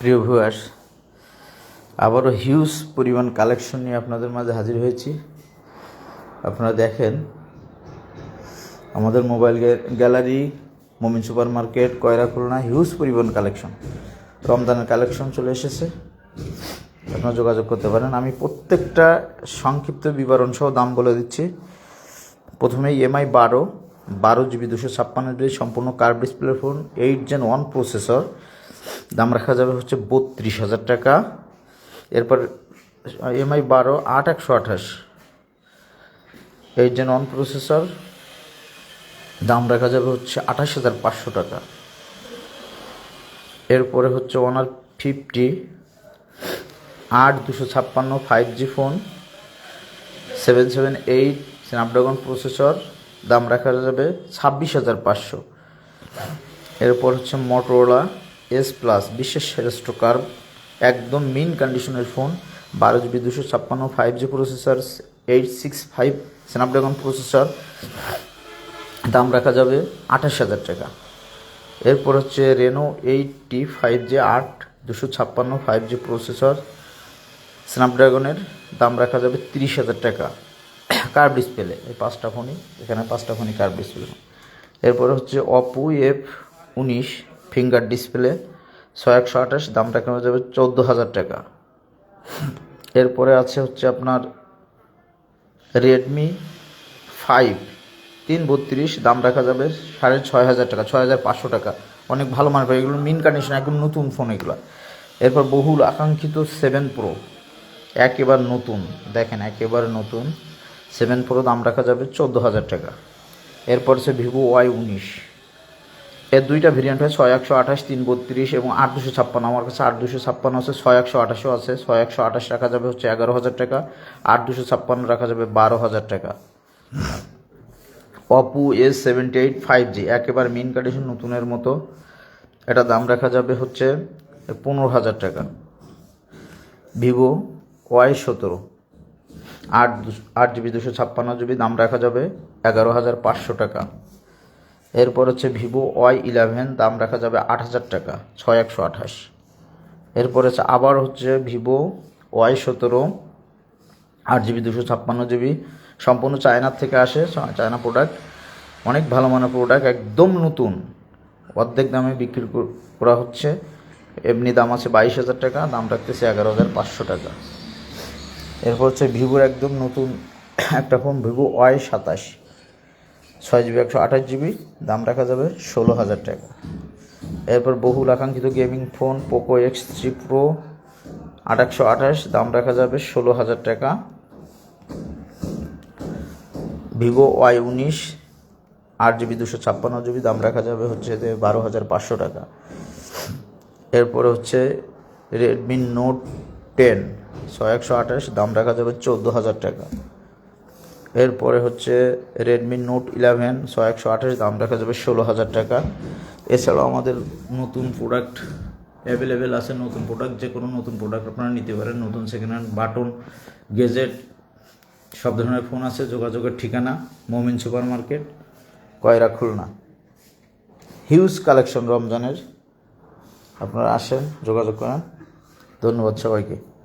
প্রিয় ভিউয়ার্স আবারও হিউজ পরিমাণ কালেকশন নিয়ে আপনাদের মাঝে হাজির হয়েছি। আপনারা দেখেন, আমাদের mobile gallery Momin super market Koyra Khulna huge পরিমাণ কালেকশন রমজানের কালেকশন চলে এসেছে। আপনারা যোগাযোগ করতে পারেন। আমি প্রত্যেকটা সংক্ষিপ্ত বিবরণ সহ দাম বলে দিচ্ছি। প্রথমে এমআই বারো বারো জিবি দুশো ছাপ্পান্ন সম্পূর্ণ curve display phone eight gen one processor দাম রাখা যাবে হচ্ছে বত্রিশ হাজার টাকা। এরপর এমআই বারো, আট একশো আঠাশ। এইট জেন ওয়ান প্রসেসর দাম রাখা যাবে হচ্ছে আঠাশ হাজার পাঁচশো টাকা। এরপরে হচ্ছে ওনার ফিফটি আট দুশো ছাপ্পান্ন five G phone seven seven eight Snapdragon processor দাম রাখা যাবে ছাব্বিশ হাজার পাঁচশো। এরপর হচ্ছে মোটরোলা এস প্লাস বিশেষ শ্রেষ্ঠ কার্ভ, একদম মিন কন্ডিশনের ফোন বারো জিবি দুশো ছাপ্পান্ন five G processor eight six five Snapdragon processor দাম রাখা যাবে আঠাশ হাজার টাকা। এরপর হচ্ছে রেনো এইটটি ফাইভ জি আট, দুশো ছাপ্পান্ন ফাইভ জি প্রসেসর স্ন্যাপড্রাগনের দাম রাখা যাবে তিরিশ হাজার টাকা। কার্ভ ডিসপ্লে এই পাঁচটা ফোনই এখানে পাঁচটা ফোনই কার্ভ ডিসপ্লে এরপরে হচ্ছে অপো এফ উনিশ ফিঙ্গার ডিসপ্লে ছয় একশো আঠাশ দাম রাখা যাবে? চোদ্দ হাজার টাকা। এরপরে আছে হচ্ছে আপনার রেডমি ফাইভ তিন বত্রিশ, দাম রাখা যাবে সাড়ে ছয় হাজার টাকা, ছয় হাজার পাঁচশো টাকা। অনেক ভালো মানের ফোন এগুলো মিন কন্ডিশন একদম নতুন ফোন এগুলো। এরপর বহুল আকাঙ্ক্ষিত সেভেন প্রো একেবারে নতুন। দেখেন, একেবারে নতুন। সেভেন প্রো দাম রাখা যাবে চোদ্দ হাজার টাকা। এরপর আছে ভিভো ওয়াই উনিশ। এর দুইটা ভেরিয়েন্ট হয়, ছয় একশো আঠাশ, তিন বত্রিশ এবং আট দুশো ছাপ্পান্ন। আমার কাছে আট দুশো ছাপ্পান্ন আছে, ছয় একশো আঠাশও আছে, ছয় একশো আঠাশ রাখা যাবে হচ্ছে এগারো হাজার টাকা, আট দুশো ছাপ্পান্ন রাখা যাবে বারো হাজার টাকা। Oppo S seventy eight five G একেবারে মিন কন্ডিশন নতুনের মতো। এটা দাম রাখা যাবে হচ্ছে পনেরো হাজার টাকা। ভিভো ওয়াই সতেরো, আট আট জিবি দুশো ছাপ্পান্ন জিবি দাম রাখা যাবে এগারো হাজার পাঁচশো টাকা। এরপর হচ্ছে ভিভো ওয়াই ইলেভেন, দাম রাখা যাবে আট হাজার টাকা, ছয় একশো আঠাশ। এরপর হচ্ছে আবার হচ্ছে ভিভো ওয়াই সতেরো, আট জিবি, দুশো ছাপ্পান্ন জিবি, সম্পূর্ণ চায়নার থেকে আসে চায়না প্রোডাক্ট অনেক ভালো মানের প্রোডাক্ট একদম নতুন। অর্ধেক দামে বিক্রি করা হচ্ছে। এমনি দাম আছে বাইশ হাজার টাকা, দাম রাখতেছে এগারো হাজার পাঁচশো টাকা। এরপর হচ্ছে ভিভোর একদম নতুন একটা ফোন ভিভো ওয়াই সাতাশ। ছয় জিবি, একশো আঠাশ জিবি, দাম রাখা যাবে ষোলো হাজার টাকা। এরপর বহুল আকাঙ্ক্ষিত gaming phone, Poco X three pro আট একশো আঠাশ, দাম রাখা যাবে ষোলো হাজার টাকা। ভিভো ওয়াই উনিশ, আট জিবি, দুশো ছাপ্পান্ন জিবি, দাম রাখা যাবে হচ্ছে বারো হাজার পাঁচশো টাকা। এরপরে হচ্ছে রেডমি নোট টেন, ছয় একশো আঠাশ, দাম রাখা যাবে চোদ্দ হাজার টাকা। এরপরে হচ্ছে রেডমি নোট ইলেভেন ছয় একশো আঠাশ, দাম রাখা যাবে ষোলো হাজার টাকা। এছাড়াও আমাদের নতুন প্রোডাক্ট অ্যাভেলেবেল আছে, নতুন প্রোডাক্ট যে কোনো নতুন প্রোডাক্ট আপনারা নিতে পারেন। নতুন সেকেন্ড হ্যান্ড বাটন গেজেট সব ধরনের ফোন আছে, যোগাযোগের ঠিকানা Momin super market Koyra Khulna. Huge collection রমজানের। আপনারা আসেন, যোগাযোগ করেন। ধন্যবাদ সবাইকে।